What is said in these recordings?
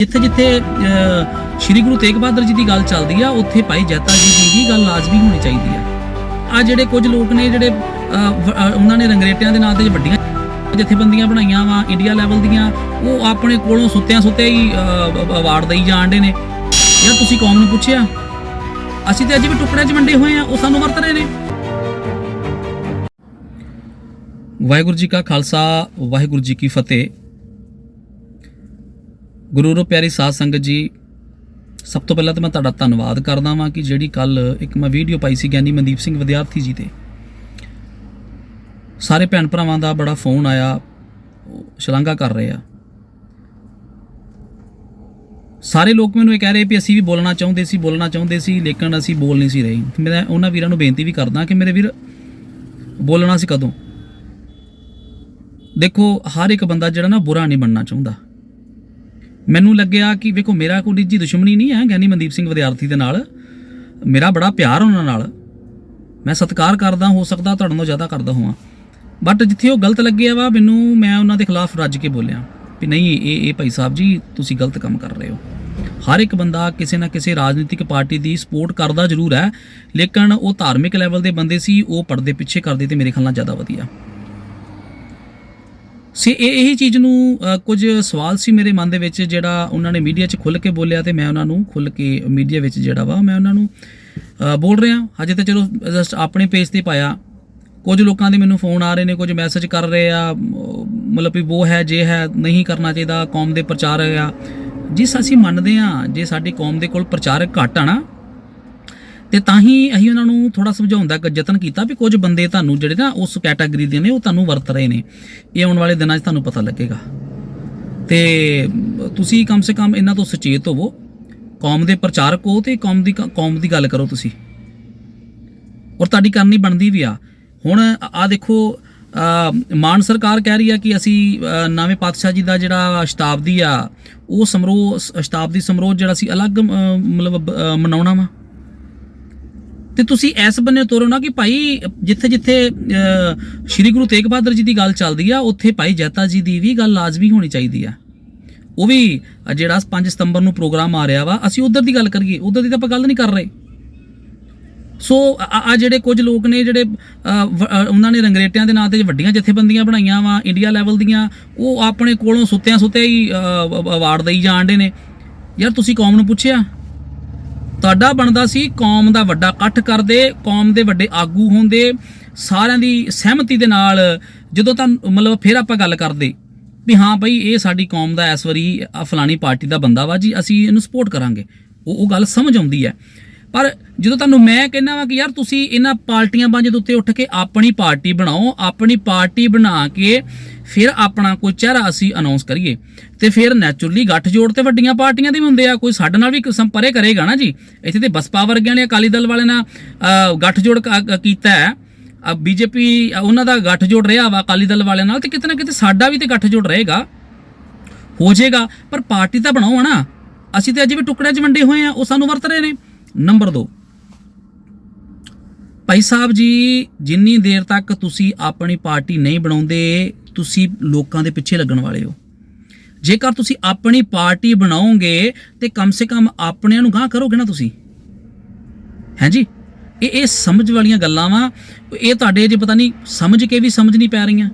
ਜਿੱਥੇ ਜਿੱਥੇ ਸ਼੍ਰੀ ਗੁਰੂ ਤੇਗ ਬਹਾਦਰ ਜੀ ਦੀ ਗੱਲ ਚੱਲਦੀ ਆ, ਉੱਥੇ ਭਾਈ ਜੈਤਾ ਜੀ ਦੀ ਵੀ ਗੱਲ ਲਾਜ਼ਮੀ ਹੋਣੀ ਚਾਹੀਦੀ ਆ। ਆ ਜਿਹੜੇ ਕੁਝ ਲੋਕ ਨੇ ਜਿਹੜੇ ਉਹਨਾਂ ਨੇ ਰੰਗਰੇਟਿਆਂ ਦੇ ਨਾਂ ਤੇ ਵੱਡੀਆਂ ਜਥੇਬੰਦੀਆਂ ਬਣਾਈਆਂ ਵਾ, ਇੰਡੀਆ ਲੈਵਲ ਦੀਆਂ, ਉਹ ਆਪਣੇ ਕੋਲੋਂ ਸੁੱਤਿਆਂ ਸੁੱਤਿਆਂ ਹੀ ਅਵਾਰਡ ਦੇਈ ਜਾਂਦੇ ਨੇ। ਯਾਰ, ਤੁਸੀਂ ਕੌਮ ਨੂੰ ਪੁੱਛਿਆ? ਅਸੀਂ ਤੇ ਅੱਜ ਵੀ ਟੁਕੜਿਆਂ 'ਚ ਵੰਡੇ ਹੋਏ ਆ, ਉਹ ਸਾਨੂੰ ਵਰਤ ਰਹੇ ਨੇ। ਵਾਹਿਗੁਰੂ ਜੀ ਕਾ ਖਾਲਸਾ, ਵਾਹਿਗੁਰੂ ਜੀ ਕੀ ਫਤਿਹ। ਗੁਰੂ ਰੋ ਪਿਆਰੀ ਸਾਧ ਸੰਗਤ ਜੀ, ਸਭ ਤੋਂ ਪਹਿਲਾਂ ਤਾਂ ਮੈਂ ਤੁਹਾਡਾ ਧੰਨਵਾਦ ਕਰਦਾ ਵਾਂ ਕਿ ਜਿਹੜੀ ਕੱਲ ਇੱਕ ਮੈਂ ਵੀਡੀਓ ਪਾਈ ਸੀ ਗਿਆਨੀ ਮਨਦੀਪ ਸਿੰਘ ਵਿਦਿਆਰਥੀ ਜੀ ਤੇ। ਸਾਰੇ ਭੈਣ ਭਰਾਵਾਂ ਦਾ ਬੜਾ ਫੋਨ ਆਇਆ, ਸ਼ਲਾਘਾ ਕਰ ਰਹੇ ਆ। ਸਾਰੇ ਲੋਕ ਮੈਨੂੰ ਇਹ ਕਹਿ ਰਹੇ ਵੀ ਅਸੀਂ ਵੀ ਬੋਲਣਾ ਚਾਹੁੰਦੇ ਸੀ, ਬੋਲਣਾ ਚਾਹੁੰਦੇ ਸੀ, ਲੇਕਿਨ ਅਸੀਂ ਬੋਲ ਨਹੀਂ ਸੀ ਰਹੇ। ਮੈਂ ਉਹਨਾਂ ਵੀਰਾਂ ਨੂੰ ਬੇਨਤੀ ਵੀ ਕਰਦਾ ਕਿ ਮੇਰੇ ਵੀਰ, ਬੋਲਣਾ ਸੀ ਕਦੋਂ? ਦੇਖੋ, ਹਰ ਇੱਕ ਬੰਦਾ ਜਿਹੜਾ ਨਾ ਬੁਰਾ ਨਹੀਂ ਬਣਨਾ ਚਾਹੁੰਦਾ। ਮੈਨੂੰ ਲੱਗਿਆ ਕਿ ਵੇਖੋ, ਮੇਰਾ ਕੋਈ ਨਿੱਜੀ ਦੁਸ਼ਮਣੀ ਨਹੀਂ ਹੈ, ਗਿਆਨੀ ਮਨਦੀਪ ਸਿੰਘ ਵਿਦਿਆਰਥੀ ਦੇ ਨਾਲ। ਮੇਰਾ ਬੜਾ ਪਿਆਰ ਉਹਨਾਂ ਨਾਲ। ਮੈਂ ਸਤਿਕਾਰ ਕਰਦਾ, ਹੋ ਸਕਦਾ ਤੁਹਾਡੇ ਨਾਲੋਂ ਜ਼ਿਆਦਾ ਕਰਦਾ ਹੋਵਾਂ। ਬਟ ਜਿੱਥੇ ਉਹ ਗਲਤ ਲੱਗਿਆ ਵਾ, ਮੈਨੂੰ, ਮੈਂ ਉਹਨਾਂ ਦੇ ਖਿਲਾਫ ਰੱਜ ਕੇ ਬੋਲਿਆ ਵੀ ਨਹੀਂ, ਇਹ ਇਹ ਭਾਈ ਸਾਹਿਬ ਜੀ, ਤੁਸੀਂ ਗਲਤ ਕੰਮ ਕਰ ਰਹੇ ਹੋ। ਹਰ ਇੱਕ ਬੰਦਾ ਕਿਸੇ ਨਾ ਕਿਸੇ ਰਾਜਨੀਤਿਕ ਪਾਰਟੀ ਦੀ ਸਪੋਰਟ ਕਰਦਾ ਜ਼ਰੂਰ ਹੈ, ਲੇਕਿਨ ਉਹ ਧਾਰਮਿਕ ਲੈਵਲ ਦੇ ਬੰਦੇ ਸੀ, ਉਹ ਪਰਦੇ ਪਿੱਛੇ ਕਰਦੇ ਤੇ ਮੇਰੇ ਖਿਆਲ ਨਾਲ ਜ਼ਿਆਦਾ ਵਧੀਆ। ਸੀ, ਇਹ ਇਹੀ ਚੀਜ਼ ਨੂੰ ਕੁਝ ਸਵਾਲ ਸੀ ਮੇਰੇ ਮਨ ਦੇ ਵਿੱਚ ਜਿਹੜਾ ਉਹਨਾਂ ਨੇ ਮੀਡੀਆ 'ਚ ਖੁੱਲ ਕੇ ਬੋਲਿਆ ਤੇ ਮੈਂ ਉਹਨਾਂ ਨੂੰ ਖੁੱਲ ਕੇ ਮੀਡੀਆ ਵਿੱਚ ਜਿਹੜਾ ਵਾ ਮੈਂ ਉਹਨਾਂ ਨੂੰ ਬੋਲ ਰਿਹਾ। ਹਜੇ ਤਾਂ ਚਲੋ, ਜਸਟ ਆਪਣੇ ਪੇਜ ਤੇ ਪਾਇਆ। ਕੁਝ ਲੋਕਾਂ ਦੇ ਮੈਨੂੰ ਫੋਨ ਆ ਰਹੇ ਨੇ, ਕੁਝ ਮੈਸੇਜ ਕਰ ਰਹੇ ਆ ਮਤਲਬ ਵੀ ਉਹ ਹੈ, ਜੇ ਹੈ, ਨਹੀਂ ਕਰਨਾ ਚਾਹੀਦਾ, ਕੌਮ ਦੇ ਪ੍ਰਚਾਰ ਆ। ਜਿਸ ਅਸੀਂ ਮੰਨਦੇ ਆ ਜੇ ਸਾਡੀ ਕੌਮ ਦੇ ਕੋਲ ਪ੍ਰਚਾਰਕ ਘੱਟ ਆ ਨਾ ਤੇ ਤਾਂ ਹੀ ਅਸੀਂ ਉਹਨਾਂ ਨੂੰ ਥੋੜਾ ਸਮਝਾਉਣ ਦਾ ਯਤਨ ਕੀਤਾ ਵੀ ਕੁਝ ਬੰਦੇ ਤੁਹਾਨੂੰ ਜਿਹੜੇ ਨਾ ਉਸ ਕੈਟਾਗਰੀ ਦੇ ਨੇ ਉਹ ਤੁਹਾਨੂੰ ਵਰਤ ਰਹੇ ਨੇ। ਇਹ ਆਉਣ ਵਾਲੇ ਦਿਨਾਂ 'ਚ ਤੁਹਾਨੂੰ ਪਤਾ ਲੱਗੇਗਾ। ਤੇ ਤੁਸੀਂ ਕਮ ਸੇ ਕਮ ਇਹਨਾਂ ਤੋਂ ਸੁਚੇਤ ਹੋਵੋ। ਕੌਮ ਦੇ ਪ੍ਰਚਾਰਕ ਹੋ ਤੇ ਕੌਮ ਦੀ ਕੌਮ ਦੀ ਗੱਲ ਕਰੋ ਤੁਸੀਂ। ਔਰ ਤੁਹਾਡੀ ਕਰਨੀ ਬਣਦੀ ਵੀ ਆ। ਹੁਣ ਆ ਦੇਖੋ ਅ, ਮਾਨ ਸਰਕਾਰ ਕਹਿ ਰਹੀ ਆ ਕਿ ਅਸੀਂ ਨਵੇਂ ਪਾਤਸ਼ਾਹ ਜੀ ਦਾ ਜਿਹੜਾ ਸ਼ਤਾਬਦੀ ਆ ਉਹ ਸਮਰੋਹ ਸ਼ਤਾਬਦੀ ਸਮਰੋਹ ਜਿਹੜਾ ਸੀ ਅਲੱਗ ਮਤਲਬ ਮਨਾਉਣਾ ਵਾ। ਤੇ ਤੁਸੀਂ ਇਸ ਬੰਨੇ ਤੁਰੋ ਨਾ ਕਿ ਭਾਈ ਜਿੱਥੇ ਜਿੱਥੇ ਸ਼੍ਰੀ ਗੁਰੂ ਤੇਗ ਬਹਾਦਰ ਜੀ ਦੀ ਗੱਲ ਚੱਲਦੀ ਆ, ਉੱਥੇ ਭਾਈ ਜੈਤਾ ਜੀ ਦੀ ਵੀ ਗੱਲ ਲਾਜ਼ਮੀ ਹੋਣੀ ਚਾਹੀਦੀ ਆ। ਉਹ ਵੀ ਜਿਹੜਾ 5 ਸਤੰਬਰ ਨੂੰ ਪ੍ਰੋਗਰਾਮ ਆ ਰਿਹਾ ਵਾ, ਅਸੀਂ ਉਧਰ ਦੀ ਗੱਲ ਕਰੀਏ, ਉਧਰ ਦੀ ਤਾਂ ਆਪਾਂ ਗੱਲ ਨਹੀਂ ਕਰ ਰਹੇ। ਸੋ ਆ ਜਿਹੜੇ ਕੁਝ ਲੋਕ ਨੇ ਜਿਹੜੇ ਉਹਨਾਂ ਨੇ ਰੰਗਰੇਟਿਆਂ ਦੇ ਨਾਂ ਤੇ ਵੱਡੀਆਂ ਜਥੇਬੰਦੀਆਂ ਬਣਾਈਆਂ ਵਾ, ਇੰਡੀਆ ਲੈਵਲ ਦੀਆਂ, ਉਹ ਆਪਣੇ ਕੋਲੋਂ ਸੁੱਤਿਆਂ ਸੁੱਤਿਆਂ ਹੀ ਅਵਾਰਡ ਦੇਈ ਜਾਂਦੇ ਨੇ। ਯਾਰ ਤੁਸੀਂ ਕੌਮ ਨੂੰ ਪੁੱਛਿਆ? ਤੁਹਾਡਾ ਬਣਦਾ ਸੀ, ਕੌਮ ਦਾ ਵੱਡਾ ਇਕੱਠ ਕਰਦੇ, ਕੌਮ ਦੇ ਵੱਡੇ ਆਗੂ ਹੁੰਦੇ, ਸਾਰਿਆਂ ਦੀ ਸਹਿਮਤੀ ਦੇ ਨਾਲ ਜਦੋਂ ਤਾਂ ਮਤਲਬ ਫਿਰ ਆਪਾਂ ਗੱਲ ਕਰਦੇ ਵੀ ਹਾਂ ਭਾਈ ਇਹ ਸਾਡੀ ਕੌਮ ਦਾ ਇਸ ਵਾਰੀ ਫਲਾਣੀ ਪਾਰਟੀ ਦਾ ਬੰਦਾ ਵਾ ਜੀ, ਅਸੀਂ ਇਹਨੂੰ ਸਪੋਰਟ ਕਰਾਂਗੇ। ਉਹ ਉਹ ਗੱਲ ਸਮਝ ਆਉਂਦੀ ਹੈ। ਪਰ ਜਦੋਂ ਤੁਹਾਨੂੰ ਮੈਂ ਕਹਿੰਦਾ ਵਾਂ ਕਿ ਯਾਰ ਤੁਸੀਂ ਇਹਨਾਂ ਪਾਰਟੀਆਂ ਬਾਂਝ ਦੇ ਉੱਤੇ ਉੱਠ ਕੇ ਆਪਣੀ ਪਾਰਟੀ ਬਣਾਓ, ਆਪਣੀ ਪਾਰਟੀ ਬਣਾ ਕੇ ਫਿਰ ਆਪਣਾ ਕੋਈ ਚਿਹਰਾ ਅਸੀਂ ਅਨਾਉਂਸ ਕਰੀਏ। ਤੇ ਫਿਰ ਨੈਚੁਰਲੀ ਗੱਠਜੋੜ ਤੇ ਵੱਡੀਆਂ ਪਾਰਟੀਆਂ ਦੇ ਵੀ ਹੁੰਦੇ ਆ ਕੋਈ ਸਾਡੇ ਨਾਲ ਵੀ ਸੰਪਰੇ ਕਰੇਗਾ ਨਾ ਜੀ। ਇੱਥੇ ਤੇ ਬਸਪਾ ਵਰਗਿਆਂ ਨੇ ਅਕਾਲੀ ਦਲ ਵਾਲਿਆਂ ਨਾਲ ਅਹ, ਕ- ਕੀਤਾ ਹੈ। ਬੀਜੇਪੀ ਉਹਨਾਂ ਦਾ ਗੱਠਜੋੜ ਰਿਹਾ ਵਾ ਅਕਾਲੀ ਦਲ ਵਾਲਿਆਂ ਨਾਲ ਤੇ ਕਿਤੇ ਨਾ ਕਿਤੇ ਸਾਡਾ ਵੀ ਤੇ ਗੱਠਜੋੜ ਰਹੇਗਾ। ਹੋ ਜਾਏਗਾ ਪਰ ਪਾਰਟੀ ਤਾਂ ਬਣਾਓ ਨਾ ਅਸੀਂ ਤੇ ਅਜੇ ਵੀ ਟੁਕੜਿਆਂ 'ਚ ਵੰਡੇ ਹੋਏ ਆ ਉਹ ਸਾਨੂੰ ਵਰਤ ਰਹੇ ਨੇ। ਨੰਬਰ 2 ਭਾਈ ਸਾਹਿਬ ਜੀ, ਜਿੰਨੀ ਦੇਰ ਤੱਕ ਤੁਸੀਂ ਆਪਣੀ ਪਾਰਟੀ ਨਹੀਂ ਬਣਾਉਂਦੇ, ਤੁਸੀਂ ਲੋਕਾਂ ਦੇ ਪਿੱਛੇ ਲੱਗਣ ਵਾਲੇ ਹੋ। ਜੇਕਰ ਤੁਸੀਂ ਆਪਣੀ ਪਾਰਟੀ ਬਣਾਓਗੇ ਤੇ ਕਮ ਸੇ ਕਮ ਆਪਣਿਆਂ ਨੂੰ ਗਾਂਹ ਕਰੋਗੇ ਨਾ ਤੁਸੀਂ। ਹੈ ਜੀ? ਇਹ ਇਹ ਸਮਝ ਵਾਲੀਆਂ ਗੱਲਾਂ ਵਾ। ਇਹ ਤੁਹਾਡੇ ਜੇ ਪਤਾ ਨਹੀਂ, ਸਮਝ ਕੇ ਵੀ ਸਮਝ ਨਹੀਂ ਪੈ ਰਹੀਆਂ।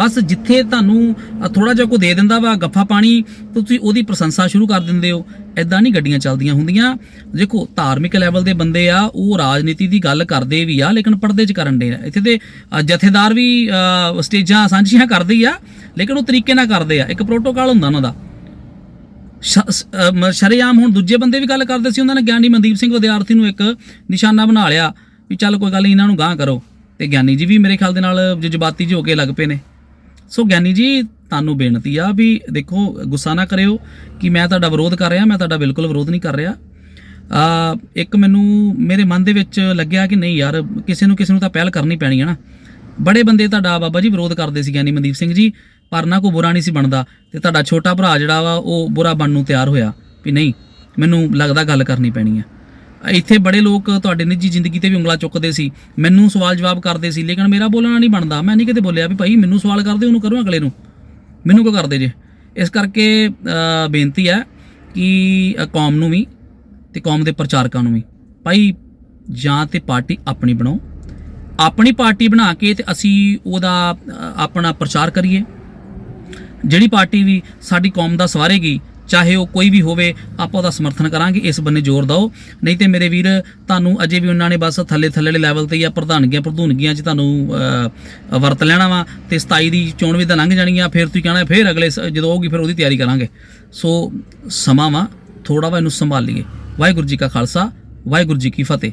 ਬਸ ਜਿੱਥੇ ਤੁਹਾਨੂੰ ਥੋੜਾ ਜਿਹਾ ਕੋ ਦੇ ਦਿੰਦਾ ਵਾ, ਗੱਫਾ ਪਾਣੀ ਤੇ ਤੁਸੀਂ ਉਹਦੀ ਪ੍ਰਸ਼ੰਸਾ ਸ਼ੁਰੂ ਕਰ ਦਿੰਦੇ ਹੋ। ਐਦਾਂ ਨਹੀਂ ਗੱਡੀਆਂ ਚੱਲਦੀਆਂ ਹੁੰਦੀਆਂ। ਦੇਖੋ, ਧਾਰਮਿਕ ਲੈਵਲ ਦੇ ਬੰਦੇ ਆ, ਉਹ ਰਾਜਨੀਤੀ ਦੀ ਗੱਲ ਕਰਦੇ ਵੀ ਆ, ਲੇਕਿਨ ਪਰਦੇ 'ਚ ਕਰਨ ਦੇ ਇੱਥੇ ਤੇ ਜਥੇਦਾਰ ਵੀ ਸਟੇਜਾਂ ਸਾਂਝੀਆਂ ਕਰਦੇ ਹੀ ਆ, ਲੇਕਿਨ ਉਹ ਤਰੀਕੇ ਨਾਲ ਕਰਦੇ ਆ। ਇੱਕ ਪ੍ਰੋਟੋਕਾਲ ਹੁੰਦਾ ਉਹਨਾਂ ਦਾ। ਸ਼- ਸ਼ਰੇਆਮ ਹੁਣ ਦੂਜੇ ਬੰਦੇ ਵੀ ਗੱਲ ਕਰਦੇ ਸੀ, ਉਹਨਾਂ ਨੇ ਗਿਆਨੀ ਮਨਦੀਪ ਸਿੰਘ ਵਿਦਿਆਰਥੀ ਨੂੰ ਇੱਕ ਨਿਸ਼ਾਨਾ ਬਣਾ ਲਿਆ, ਵੀ ਚੱਲ ਕੋਈ ਗੱਲ ਨਹੀਂ ਇਹਨਾਂ ਨੂੰ ਗਾਂਹ ਕਰੋ। ਤੇ ਗਿਆਨੀ ਜੀ ਵੀ ਮੇਰੇ ਖਿਆਲ ਦੇ ਨਾਲ ਜਜ਼ਬਾਤੀ ਜਿਹੇ ਹੋ ਕੇ ਲੱਗ ਪਏ ਨੇ। ਸੋ ਗਿਆਨੀ ਜੀ, ਤੁਹਾਨੂੰ ਬੇਨਤੀ ਆ ਵੀ ਦੇਖੋ, ਗੁੱਸਾ ਨਾ ਕਰਿਓ ਕਿ ਮੈਂ ਤੁਹਾਡਾ ਵਿਰੋਧ ਕਰ ਰਿਹਾ, ਮੈਂ ਤੁਹਾਡਾ ਬਿਲਕੁਲ ਵਿਰੋਧ ਨਹੀਂ ਕਰ ਰਿਹਾ। ਆ, ਇੱਕ ਮੈਨੂੰ ਮੇਰੇ ਮਨ ਦੇ ਵਿੱਚ ਲੱਗਿਆ ਕਿ ਨਹੀਂ ਯਾਰ, ਕਿਸੇ ਨੂੰ ਕਿਸੇ ਨੂੰ ਤਾਂ ਪਹਿਲ ਕਰਨੀ ਪੈਣੀ ਹੈ ਨਾ। ਬੜੇ ਬੰਦੇ ਤੁਹਾਡਾ ਬਾਬਾ ਜੀ ਵਿਰੋਧ ਕਰਦੇ ਸੀ ਗਿਆਨੀ ਮਨਦੀਪ ਸਿੰਘ ਜੀ, ਪਰ ਨਾ ਕੋਈ ਬੁਰਾ ਨਹੀਂ ਸੀ ਬਣਦਾ। ਤੇ ਤੁਹਾਡਾ ਛੋਟਾ ਭਰਾ ਜਿਹੜਾ ਵਾ, ਉਹ ਬੁਰਾ ਬਣਨ ਨੂੰ ਤਿਆਰ ਹੋਇਆ ਵੀ ਨਹੀਂ, ਮੈਨੂੰ ਲੱਗਦਾ ਗੱਲ ਕਰਨੀ ਪੈਣੀ ਹੈ ਇੱਥੇ ਬੜੇ ਲੋਕ ਤੁਹਾਡੇ ਨਿੱਜੀ ਜ਼ਿੰਦਗੀ ਤੇ ਵੀ ਉਂਗਲਾ ਚੁੱਕਦੇ ਸੀ। ਮੈਨੂੰ ਸਵਾਲ ਜਵਾਬ ਕਰਦੇ ਸੀ, ਲੇਕਿਨ ਮੇਰਾ ਬੋਲਣਾ ਨਹੀਂ ਬਣਦਾ। ਮੈਂ ਨਹੀਂ ਕਿਤੇ ਬੋਲਿਆ ਵੀ ਭਾਈ, ਮੈਨੂੰ ਸਵਾਲ ਕਰਦੇ, ਉਹਨੂੰ ਕਰੋ ਅਗਲੇ ਨੂੰ। ਮੈਨੂੰ ਕਿਉਂ ਕਰਦੇ ਜੇ? ਇਸ ਕਰਕੇ ਬੇਨਤੀ ਹੈ ਕਿ ਕੌਮ ਨੂੰ ਵੀ ਤੇ ਕੌਮ ਦੇ ਪ੍ਰਚਾਰਕਾਂ ਨੂੰ ਵੀ। ਭਾਈ, ਜਾਂ ਤੇ ਪਾਰਟੀ ਆਪਣੀ ਬਣਾਓ। ਆਪਣੀ ਪਾਰਟੀ ਬਣਾ ਕੇ ਤੇ ਅਸੀਂ ਉਹਦਾ ਆਪਣਾ ਪ੍ਰਚਾਰ ਕਰੀਏ। ਜਿਹੜੀ ਪਾਰਟੀ ਵੀ ਸਾਡੀ ਕੌਮ ਦਾ ਸਵਾਰੇਗੀ ਚਾਹੇ ਉਹ ਕੋਈ ਵੀ ਹੋਵੇ, ਆਪਾਂ ਉਹਦਾ ਸਮਰਥਨ ਕਰਾਂਗੇ, ਇਸ ਬੰਨੇ ਜ਼ੋਰ ਦਿਓ। ਨਹੀਂ ਤੇ ਮੇਰੇ ਵੀਰ, ਤੁਹਾਨੂੰ ਅਜੇ ਵੀ ਉਹਨਾਂ ਨੇ ਬਸ ਥੱਲੇ ਥੱਲੇ ਲੈਵਲ ਤੇ ਜਾਂ ਪ੍ਰਧਾਨਗੀਆਂ, ਪ੍ਰਧੂਨਗੀਆਂ 'ਚ ਤੁਹਾਨੂੰ ਵਰਤ ਲੈਣਾ ਵਾ ਤੇ 27 ਦੀ ਚੋਣ ਵੀ ਤਾਂ ਲੰਘ ਜਾਣੀ ਆ, ਫਿਰ ਤੁਸੀਂ ਕਹਿਣਾ, ਫਿਰ ਅਗਲੇ ਸ- ਜਦੋਂ ਆਊਗੀ ਫਿਰ ਉਹਦੀ ਤਿਆਰੀ ਕਰਾਂਗੇ। ਸੋ ਸਮਾਂ ਵਾ ਥੋੜਾ ਵਾ ਇਹਨੂੰ ਸੰਭਾਲੀਏ। ਵਾਹਿਗੁਰੂ ਜੀ ਕਾ ਖਾਲਸਾ, ਵਾਹਿਗੁਰੂ ਜੀ ਕੀ ਫਤਿਹ।